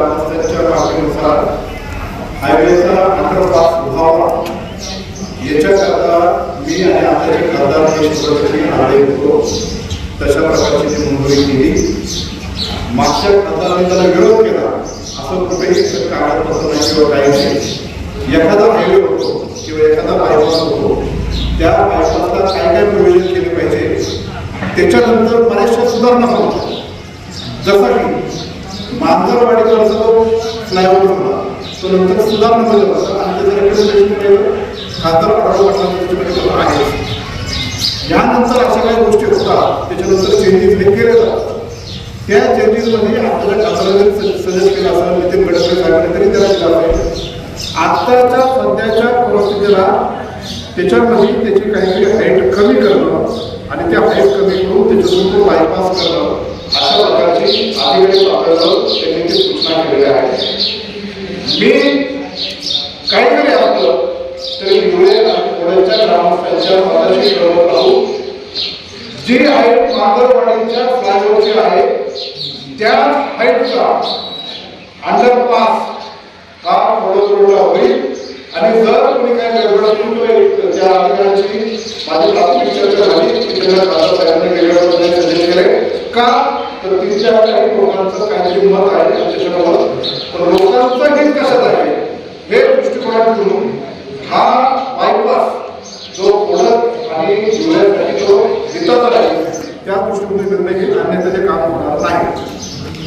ग्रामस्थांच्या मागणीनुसार हायवेचा अंडरपास व्हावा याच्याकरता मी आणि खासदार होतो तशा प्रकारची केली. मागच्या खासदारांनी त्याला विरोध केला. असं कुठेही कागदपत्र नाही किंवा काही नाही. एखादा हायवे होतो किंवा एखादा बायपास होतो त्या बायपासला काय काय प्रयोजन केले पाहिजे त्याच्यानंतर बऱ्याचशा सुधारणा होतात जसं की मांजरवाडीचा तो फ्लायओव्हर होता तो नंतर सुधारणा मध्ये होता. आणि त्याच्याकडे रेकमेंडेशन आहे. यानंतर अशा काही गोष्टी होतात त्याच्यानंतर चेंजेस हे केले जातात त्या चेंजेसमध्ये आपल्याला खासदारांनी सजेस्ट केलं असं नितीन गडकरी साहेबांनी तरी त्याला दिला पाहिजे आत्ताच्या सध्याच्या परिस्थितीला त्याच्यामध्ये त्याची काहीतरी हाईट कमी करणं आणि त्या हाईट कमी करून त्याच्यातून तो बायपास करणं अशा प्रकारची अधिकारी वापरायचं त्यांनी ते सूचना केलेल्या आहेत मी काही जरी असलं तरी धुळे आणि पुण्याच्या ग्रामस्थांच्या मताशी कळवत राहू जी हाईट मांगरवाडीच्या फ्लायओव्हरची आहे त्या हाईटचा अंडरपास हा थोडं थोडं होईल. आणि जर तुम्ही काय गडबड तुम्ही त्या अधिकाऱ्यांची माझी प्राथमिक चर्चा झाली. की त्यांना खासदार केले का तर तिथल्या काही लोकांचं काहीतरी मत आहे आणि पण लोकांचं हित कशात आहे? हे दृष्टिकोनात ठेवून हा बायपास जो ओळख आणि जुळण्यासाठी जो हिताचा आहे त्या दृष्टीने निर्णय घेईल अन्यथा ते काम होणार नाही.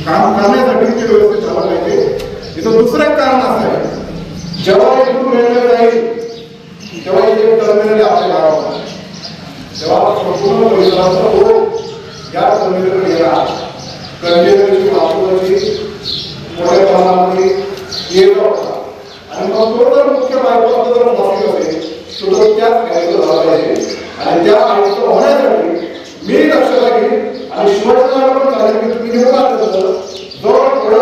काम करण्यासाठी ते व्यवस्थित झालं पाहिजे? इथं दुसरं एक कारण असं आहे. जेव्हा इथून रेल्वे जाईल तेव्हा एक टर्मिनल आपल्या गावामध्ये. तेव्हा संपूर्ण परिसराचा ओळख कंटेनरची वाहतुकाची मोठ्या प्रमाणामध्ये होता. आणि मग तो जर मुख्य बायपास जर तर तो त्याच हायवेला झाला पाहिजे आणि त्या हायवेचं होण्यासाठी मी लक्षात घेईन आणि शिवाजीला पण सांगेन की तुम्ही निवडा तसं जो थोडा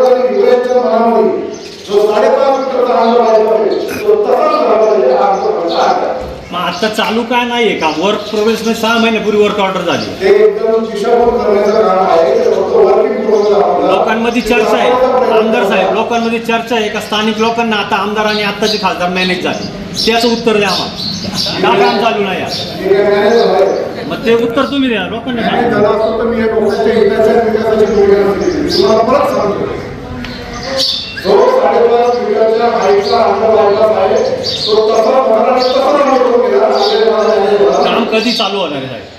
मनामध्ये जो साडेपाच मीटरचा अंग बायपास आहे तो तसाच झाला पाहिजे हा आमचा मग आता चालू काय नाहीये का? वर्क प्रोग्रेस सहा महिन्यापूर्वी वर्क ऑर्डर झाली. ते एकदम दिशाभूल करण्याचं काम आहे ते फक्त वर्किंग प्रोग्राम आपल्याला- लोकांमध्ये चर्चा आहे. आमदार साहेब लोकांमध्ये चर्चा आहे का स्थानिक लोकांना आता आमदार आणि आत्ताचे खासदार मॅनेज झाले? त्याचं उत्तर द्या आम्हाला. का काम चालू नाही मग ते उत्तर तुम्ही द्या लोकांना काम कधी चालू होणार आहे? साहेब